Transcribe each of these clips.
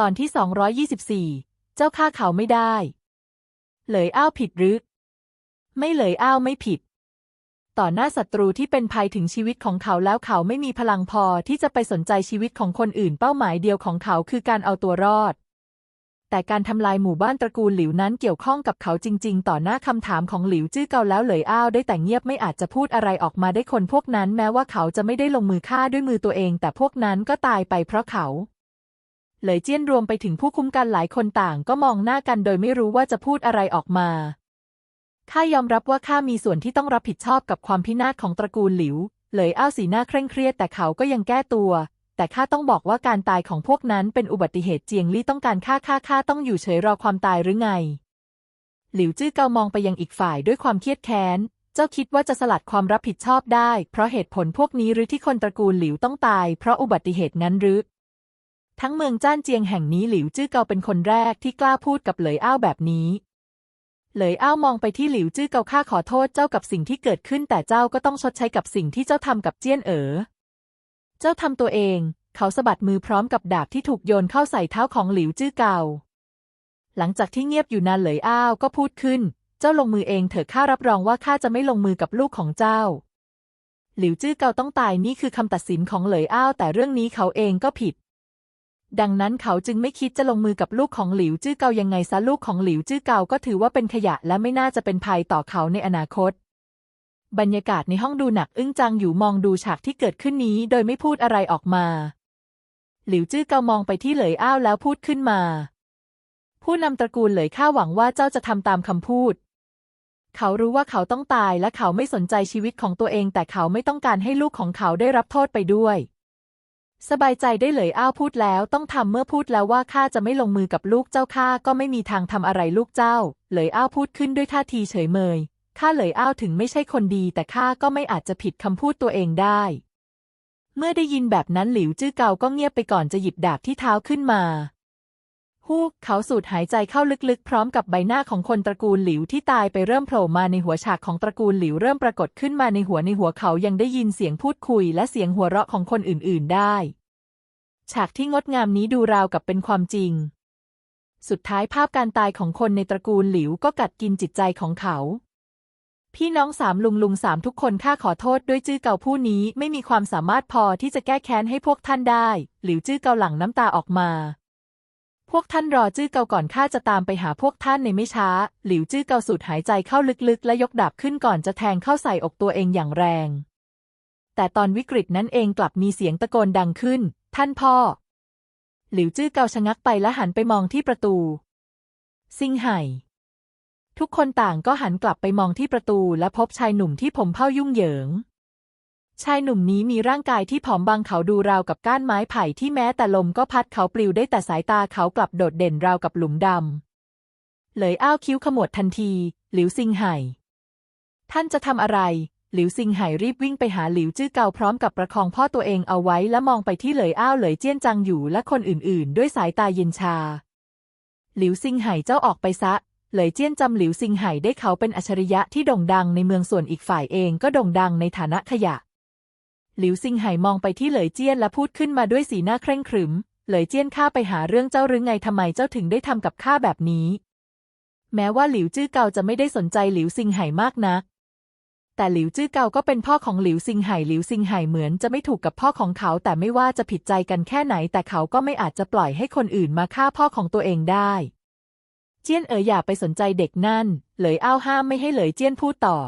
ตอนที่ 224 เจ้าฆ่าเขาไม่ได้ เหลยอ้าวผิดหรือ ไม่เหลยอ้าวไม่ผิด ต่อหน้าศัตรูที่เป็นภัยถึงชีวิตของเขาแล้วเขาไม่มีพลังพอที่จะไปสนใจชีวิตของคนอื่น เป้าหมายเดียวของเขาคือการเอาตัวรอด แต่การทำลายหมู่บ้านตระกูลหลิวนั้นเกี่ยวข้องกับเขาจริง ๆ ต่อหน้าคำถามของหลิวจื้อเกาแล้วเหลยอ้าวได้แต่เงียบไม่อาจจะพูดอะไรออกมาได้คนพวกนั้น แม้ว่าเขาจะไม่ได้ลงมือฆ่าด้วยมือตัวเอง แต่พวกนั้นก็ตายไปเพราะเขา เหลยเจี้ยนรวมไปถึงผู้คุ้มกันหลายคนต่างก็มองหน้ากันโดยไม่รู้ว่าจะพูดอะไรออกมาข้ายอมรับว่าข้ามีส่วนที่ต้องรับผิดชอบกับความพินาศของตระกูลหลิวเหลยอ้าวสีหน้าเคร่งเครียดแต่เขาก็ยังแก้ตัว แต่ข้าต้องบอกว่าการตายของพวกนั้นเป็นอุบัติเหตุเจียงลี่ต้องการฆ่าข้าข้าต้องอยู่เฉยรอความตายหรือไง หลิวจื้อเกามองไปยังอีกฝ่ายด้วยความเครียดแค้น เจ้าคิดว่าจะสลัดความรับผิดชอบได้ เพราะเหตุผลพวกนี้หรือที่คนตระกูลหลิวต้องตาย เพราะอุบัติเหตุนั้นหรือ ทั้งเมืองจ้านเจียงแห่งนี้หลิวจื้อเกาเป็นคนแรกที่กล้าพูดกับเหลยอ้าวแบบนี้ เหลยอ้าวมองไปที่หลิวจื้อเกาข้าขอโทษเจ้ากับสิ่งที่เกิดขึ้นแต่เจ้าก็ต้องชดใช้กับสิ่งที่เจ้าทำกับเจี้ยนเอ๋อ เจ้าทำตัวเอง เขาสะบัดมือพร้อมกับดาบที่ถูกโยนเข้าใส่เท้าของหลิวจื้อเกา หลังจากที่เงียบอยู่นานเหลยอ้าวก็พูดขึ้น เจ้าลงมือเองเถอะข้ารับรองว่าข้าจะไม่ลงมือกับลูกของเจ้า หลิวจื้อเกาต้องตายนี่คือคำตัดสินของเหลยอ้าวแต่เรื่องนี้เขาเองก็ผิด ดังนั้นเขาจึงไม่คิดจะลงมือกับลูกของหลิวจื้อเกายังไงซะลูกของหลิวจื้อเกาก็ถือว่าเป็นขยะและไม่น่าจะเป็นภัยต่อเขาในอนาคต บรรยากาศในห้องดูหนักอึ้งจังอยู่มองดูฉากที่เกิดขึ้นนี้ โดยไม่พูดอะไรออกมา หลิวจื้อเกามองไปที่เหลยอ้าวแล้วพูดขึ้นมา ผู้นำตระกูลเหลยข้าหวังว่าเจ้าจะทำตามคำพูด เขารู้ว่าเขาต้องตายและเขาไม่สนใจชีวิตของตัวเอง แต่เขาไม่ต้องการให้ลูกของเขาได้รับโทษไปด้วย สบายใจได้เลยอ้าวพูดแล้วต้องทำเมื่อพูดแล้วว่าข้าจะไม่ลงมือกับลูกเจ้าข้าก็ไม่มีทางทำอะไรลูกเจ้า เลยอ้าวพูดขึ้นด้วยท่าทีเฉยเมยข้าเลยอ้าวถึงไม่ใช่คนดี แต่ข้าก็ไม่อาจจะผิดคำพูดตัวเองได้ เมื่อได้ยินแบบนั้นหลิวจื้อเกาก็เงียบไปก่อนจะหยิบดาบที่เท้าขึ้นมาฮูกเขาสูดหายใจเข้าลึกๆ พร้อมกับใบหน้าของคนตระกูลหลิวที่ตายไปเริ่มโผล่มาในหัวฉากของตระกูลหลิวเริ่มปรากฏขึ้นมาในหัวในหัวเขายังได้ยินเสียงพูดคุยและเสียงหัวเราะของคนอื่นๆได้ ฉากที่งดงามนี้ดูราวกับเป็นความจริง สุดท้ายภาพการตายของคนในตระกูลหลิวก็กัดกินจิตใจของเขา พี่น้องสามลุงลุงสามทุกคนข้าขอโทษด้วยจื้อเกาผู้นี้ไม่มีความสามารถพอที่จะแก้แค้นให้พวกท่านได้ หลิวจื้อเกาหลั่งน้ำตาออกมา พวกท่านรอจื้อเกาก่อนข้าจะตามไปหาพวกท่านในไม่ช้า หลิวจื้อเกาสูดหายใจเข้าลึกๆ และยกดาบขึ้นก่อนจะแทงเข้าใส่อกตัวเองอย่างแรงแต่ตอนวิกฤตนั้นเองกลับมีเสียงตะโกนดังขึ้น ท่านพ่อ หลิวจื้อเกาชะงักไปและหันไปมองที่ประตู ซิงไห่ ทุกคนต่างก็หันกลับไปมองที่ประตูและพบชายหนุ่มที่ผมเผ้ายุ่งเหยิง ชายหนุ่มนี้มีร่างกายที่ผอมบางเขาดูราวกับก้านไม้ไผ่ที่แม้แต่ลมก็พัดเขาปลิวได้แต่สายตาเขากลับโดดเด่นราวกับหลุมดำเหลยอ้าวคิ้วขมวดทันที หลิวซิงไห่ ท่านจะทำอะไร หลิวซิงไห่รีบวิ่งไปหาหลิวจื้อเกาพร้อมกับประคองพ่อตัวเองเอาไว้และมองไปที่เหลยอ้าวเหลยเจี้ยนจังอยู่และคนอื่นๆ ด้วยสายตาเย็นชา หลิวซิงไห่เจ้าออกไปซะ เหลยเจี้ยนจำหลิวซิงไห่ได้เขาเป็นอัจฉริยะที่โด่งดังในเมืองส่วนอีกฝ่ายเองก็โด่งดังในฐานะขยะ หลิวซิงไห่มองไปที่เหลยเจี้ยนและพูดขึ้นมาด้วยสีหน้าเคร่งขรึม เหลยเจี้ยนข้าไปหาเรื่องเจ้าหรือไงทำไมเจ้าถึงได้ทำกับข้าแบบนี้ แม้ว่าหลิวจื้อเกาจะไม่ได้สนใจหลิวซิงไห่มากนัก แต่หลิวจื้อเกาก็เป็นพ่อของหลิวซิงไห่หลิวซิงไห่เหมือนจะไม่ถูกกับพ่อของเขา แต่ไม่ว่าจะผิดใจกันแค่ไหน แต่เขาก็ไม่อาจจะปล่อยให้คนอื่นมาฆ่าพ่อของตัวเองได้ เจี้ยนเอ๋ออย่าไปสนใจเด็กนั่น เหลยอ้าวห้ามไม่ให้เหลยเจี้ยนพูดต่อ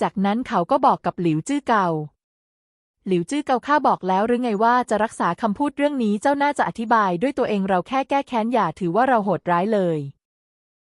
จากนั้นเขาก็บอกกับหลิวจื้อเกาหลิวจื้อเกาข้าบอกแล้วหรือไงว่าจะรักษาคำพูดเรื่องนี้เจ้าน่าจะอธิบายด้วยตัวเองเราแค่แก้แค้นอย่าถือว่าเราโหดร้ายเลย